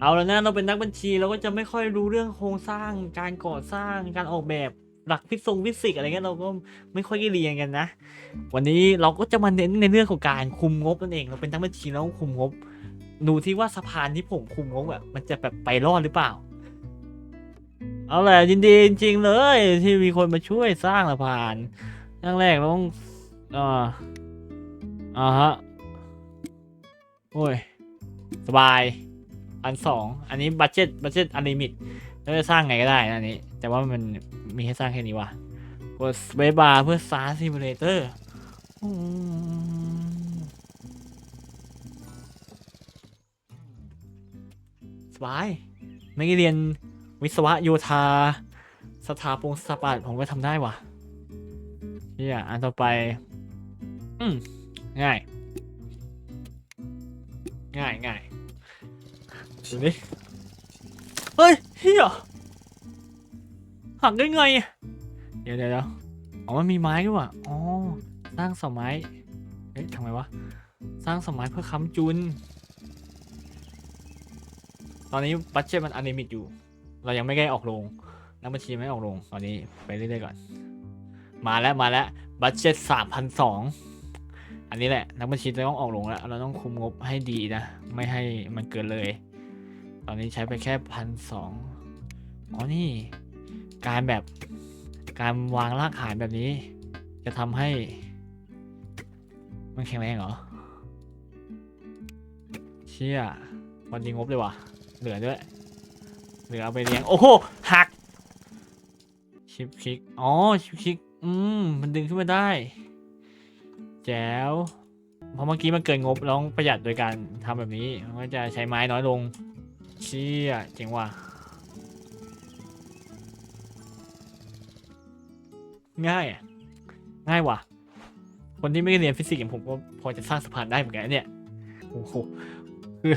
เอาแล้วนะเราเป็นนักบัญชีเราก็จะไม่ค่อยรู้เรื่องโครงสร้างการก่อสร้างการออกแบบหลักฟิสิกส์ฟิสิกอะไรเงี้ยเราก็ไม่ค่อยได้เรียนกันนะ วันนี้เราก็จะมาเน้นในเรื่องของการคุมงบนั่นเอง เราเป็นนักบัญชีเราต้องคุมงบ ดูที่ว่าสะพานที่ผมคุมงบอะมันจะแบบไปรอดหรือเปล่า เอาแหละยินดีจริงๆเลย ที่มีคนมาช่วยสร้างสะพานครั้งแรกเราต้องอ่าอ่าฮะโอ้ยสบาย อันสองอันนี้บัตเจ็ตบัตเจ็ตอันลิมิตเราจะสร้างไงก็ได้นะอันนี้ แต่ว่ามันมีให้สร้างแค่นี้ว่ะกดสเปซบาร์เพื่อสตาร์ซิมูเลเตอร์สบายไม่ได้เรียนวิศวะโยธา สถาปงสถาปัตย์ผมก็ทำได้ว่ะเฮียอันต่อไป อืมง่าย ดูดิเฮ้ยเฮียหักได้ไงอะเดี๋ยวเดี๋ยวเดี๋ยวอ๋อมันมีไม้ด้วยว่ะอ๋อสร้างเสาไม้เฮ้ยทำไมวะสร้างเสาไม้เพื่อค้ำจุน ตอนนี้บัตเจ็ตมันอันลิมิตอยู่ เรายังไม่ได้ออกโรงนักบัญชีไม่ออกโรงตอนนี้ไปเรื่อยๆก่อน มาแล้วมาแล้วบัตเจ็ตสามพันสองอันนี้แหละนักบัญชีจะต้องออกโรงแล้ว เราต้องคุมงบให้ดีนะ ไม่ให้มันเกินเลย ตอนนี้ใช้ไปแค่พันสองอ๋อนี่การแบบการวางรากฐานแบบนี้ จะทำให้ มันแข็งแรงเหรอ เชี่ยวันดีงบเลยว่ะ เหลือด้วย เหลือเอาไปเลี้ยง โอ้โห หัก ชิปคลิก อ๋อ ชิปคลิก อืม มันดึงขึ้นมาได้ แจ๋วเพราะเมื่อกี้มันเกินงบเราต้องประหยัดโดยการทำแบบนี้ มันก็จะใช้ไม้น้อยลง เชี่ยเจ๋งว่ะ ง่ายอะ ง่ายว่ะ คนที่ไม่เรียนฟิสิกส์อย่างผมก็พอจะสร้างสะพานได้เหมือนกันเนี่ย โอ้โห คือ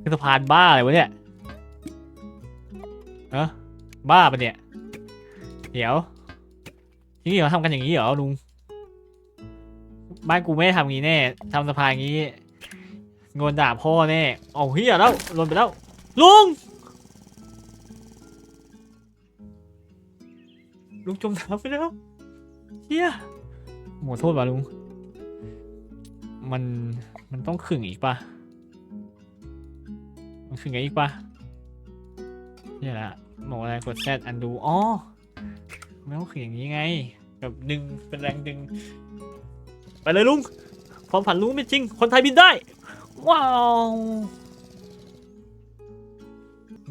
คือสะพานบ้าอะไรวะเนี่ยเออบ้าปะเนี่ย เดี๋ยวที่นี่เขาทำกันอย่างนี้เหรอลุง บ้านกูไม่ได้ทำงี้แน่ทำสะพานงี้โดนด่าพ่อแน่ เอาเฮียแล้วล่นไปแล้ว ลุง ลุงจมน้ำไปแล้วเฮียหมดโทษว่ะลุง มัน มันต้องขึงอีกปะมันขึงไงอีกปะเนี่ยแหละบอกอะไรกดแซดอันดู อ๋อ ไม่ต้องขึงอย่างนี้ไง แบบดึง เป็นแรงดึง ไปเลยลุงความฝันลุงไม่จริง คนไทยบินได้ ว้าว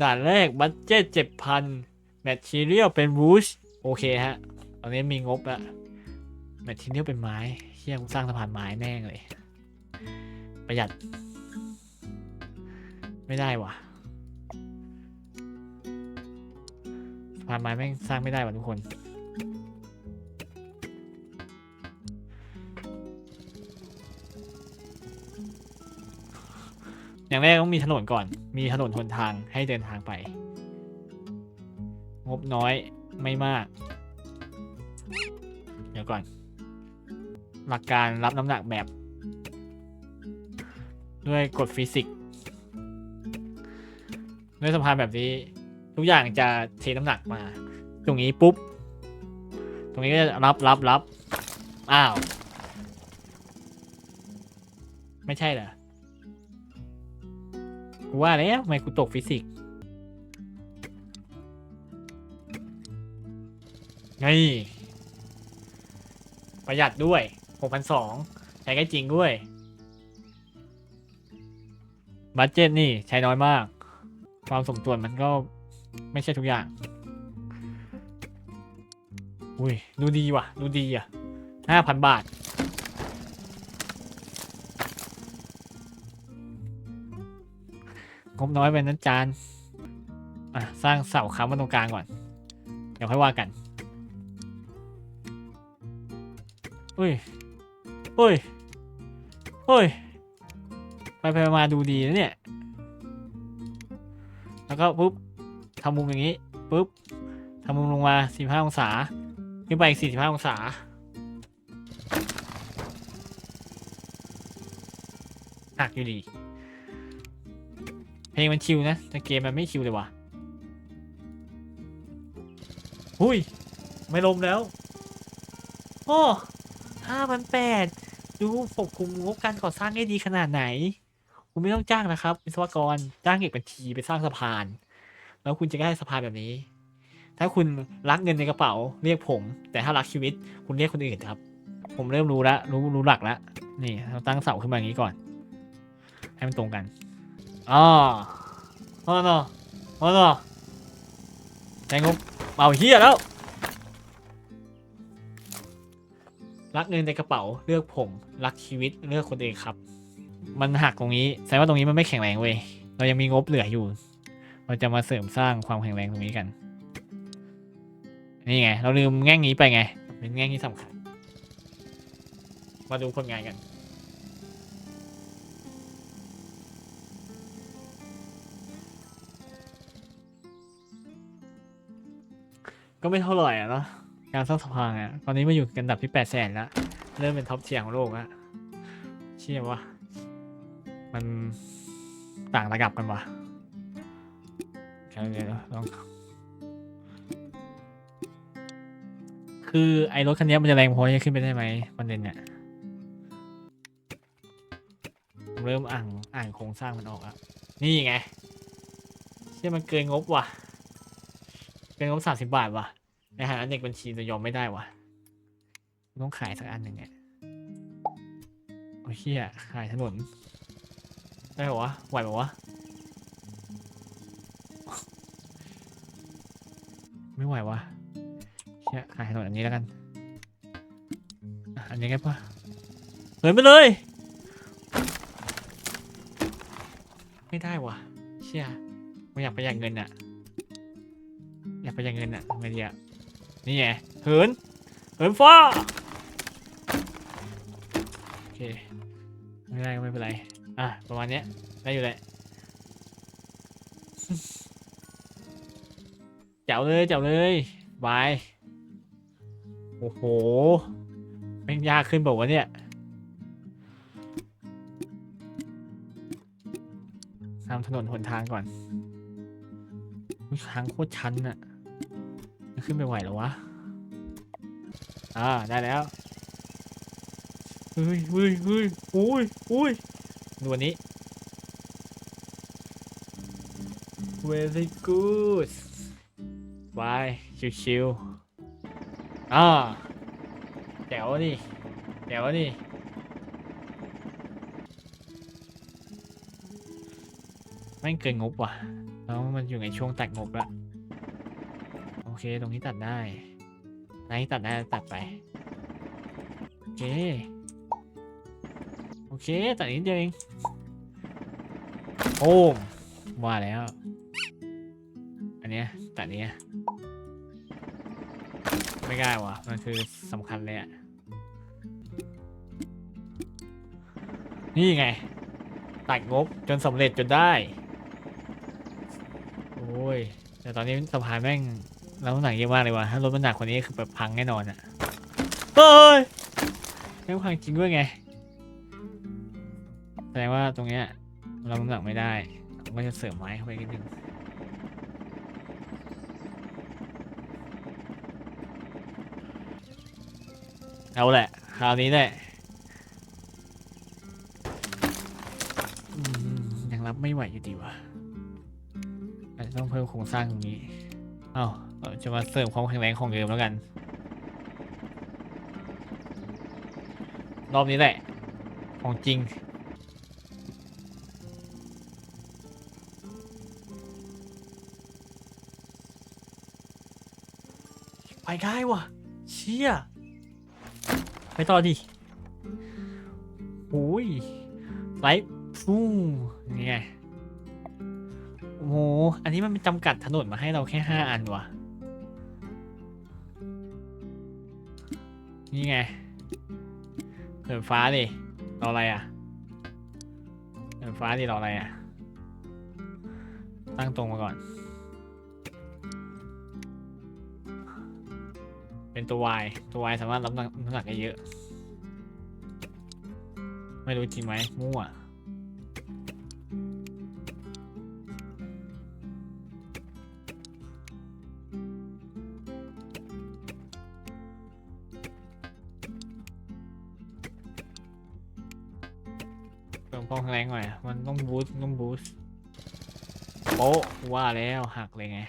ด่านแรกบัตเจ็ตเจ็ดพันแมทชีเรียลเป็นวูชโอเคฮะ ตอนนี้มีงบละแมทชีเรียลเป็นไม้เฮียกูสร้างสะพานไม้แม่งเลย ประหยัด ไม่ได้ว่ะสะพานไม้แม่งสร้างไม่ได้ว่ะทุกคน อย่างแรกต้องมีถนนก่อน มีถนนหนทางให้เดินทางไป งบน้อยไม่มาก เดี๋ยวก่อน หลักการรับน้ำหนักแบบ ด้วยกฎฟิสิกส์ด้วยสะพานแบบนี้ ทุกอย่างจะเทน้ำหนักมา ตรงนี้ปุ๊บ ตรงนี้ก็จะรับรับรับอ้าว ไม่ใช่เหรอ ว่าแล้วทำไมกูตกฟิสิกส์ไงประหยัดด้วย6,200ใช้ได้จริงด้วย บัตเจ็ตนี่ใช้น้อยมาก ความสมส่วนมันก็ไม่ใช่ทุกอย่าง อุ้ย ดูดีว่ะ ดูดีอะห้าพันบาท งบน้อยไปนั้นจานอะสร้างเสาค้ำไว้ตรงกลางก่อน เดี๋ยวค่อยว่ากัน อุ้ย อุ้ย อุ้ย ไปไปมาดูดีนะเนี่ย แล้วก็ปุ๊บทำมุมอย่างนี้ปุ๊บทำมุมลงมา45องศาขึ้นไปอีก45องศาหักอยู่ดี เพลงมันชิลนะ แต่เกมมันไม่ชิลเลยว่ะหุยไม่ลมแล้ว โอ้ห้าพันแปดดูควบคุมงบการก่อสร้างได้ดีขนาดไหน คุณไม่ต้องจ้างนะครับวิศวกรจ้างเอกบัญชีไปสร้างสะพาน แล้วคุณจะได้สะพานแบบนี้ ถ้าคุณรักเงินในกระเป๋าเรียกผม แต่ถ้ารักชีวิตคุณเรียกคนอื่นครับ ผมเริ่มรู้แล้วรู้รู้หลักแล้วนี่เราตั้งเสาขึ้นมาอย่างนี้ก่อน ให้มันตรงกัน อ๋ออ๋อเนาะอ๋อเนาะใช้งบเอาเฮียแล้วรักเงินในกระเป๋าเลือกผม รักชีวิตเลือกคนเอื่นครับ มันหักตรงนี้แสดงว่าตรงนี้มันไม่แข็งแรงเว้ยเรายังมีงบเหลืออยู่ เราจะมาเสริมสร้างความแข็งแรงตรงนี้กันนี่ไง เราลืมแง่งนี้ไปไง เป็นแง่งที่สำคัญ มาดูผลงานกัน ก็ไม่เท่าไหร่อะเนาะการสร้างสะพานอะตอนนี้มาอยู่กันดับที่แปดแสนแล้ว เริ่มเป็นท็อปเทียของโลกแล้วเชื่อวะมันต่างระดับกันวะเดี๋ยวลองคือไอ้รถคันนี้มันจะแรงพอจะขึ้นไปได้ไหมประเด็นเนี่ยผมเริ่มอ่านอ่านโครงสร้างมันออกอะนี่ไงเชื่อมันเกินงบว่ะ กินงบสามสิบบาทว่ะในฐานะเด็กบัญชีจะยอมไม่ได้ว่ะต้องขายสักอันหนึ่งเนี่ยโอ้ยเฮียขายถนน ได้เหรอวะไหวเหรอวะ ไม่ไหววะเชี่ยขายถนนอันนี้แล้วกันอะอันนี้ไงปะเหินไปเลย ไม่ได้วะเชี่ยไม่อยากประหยัดเงินอะอยากประหยัดเงินอะทำไงดีอะนี่ไงเหินเหินฟ้าโอเคไม่ได้ก็ไม่เป็นไรอะประมาณเนี้ยได้อยู่แหละเจ๋วเลยเจ๋วเลยบายโอ้โหแม่งยากขึ้นบอกว่าเนี่ยทำถนนหนทางก่อนทางโคตรชันอะ ขึ้นไปไหวหรอวะ อ่า ได้แล้วเฮ้ยเฮ้ยเฮ้ยอุ้ยอุ้ยดูอันนี้ very good บายชิวๆอ่าแจ๋วนี่แจ๋วนี่แม่เกินงบว่ะ แล้วมันอยู่ในช่วงตัดงบละ เคตรงนี้ตัดได้ไหนตัดได้ตัดไป โอเค โอเค ตัดนิดเดียวเองโอ้มว่าแล้ว อันเนี้ยตัดเนี้ยไม่ได้วะมันคือสำคัญเลยอะนี่ไง ตัดงบจนสำเร็จจนได้ โอ้ย แต่ตอนนี้สะพานแม่ง แล้วหนักเยอะมากเลยว่ะถ้ารถมันหนักกว่านี้คือแบบพังแน่นอนอะเฮ้ยแม่งพังจริงด้วยไงแสดงว่าตรงเนี้ยเราน้ำหนักไม่ได้ผมก็จะเสริมไม้เข้าไปนิดนึงเอาแหละคราวนี้แหละยังรับไม่ไหวอยู่ดีวะอาจจะต้องเพิ่มโครงสร้างตรงนี้ เอ้า เราจะมาเสริมความแข็งแรงของเดิมแล้วกัน รอบนี้แหละ ของจริง ไปได้ว่ะ เชี่ย ไปต่อดิโอ้ยไลฟ์ฟูนี่ไงโอ้โห อันนี้มันเป็นจำกัดถนนมาให้เราแค่ห้าอันว่ะ นี่ไงเหินฟ้าดิรออะไรอะเหินฟ้าดิรออะไรอะ ตั้งตรงมาก่อน เป็นตัว Y ตัว Y สามารถรับน้ำน้ำหนักได้เยอะ ไม่รู้จริงไหมมั่ว ต้องแรงหน่อย มันต้องบูสต์ต้องบูสต์โป๊ะว่าแล้วหักเลยไง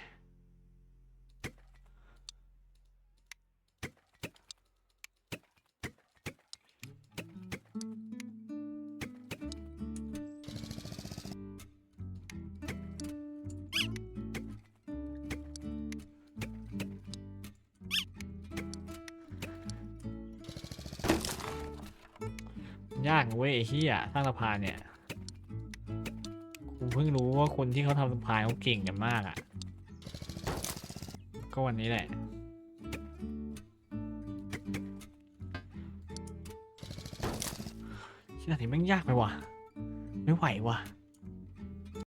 ยากเว้ยไอ้เหี้ยสร้างสะพานเนี่ยกูเพิ่งรู้ว่าคนที่เขาทำสะพานเขาเก่งกันมากอะ ก็วันนี้แหละที่ไหนมันยากไปวะไม่ไหวว่ะ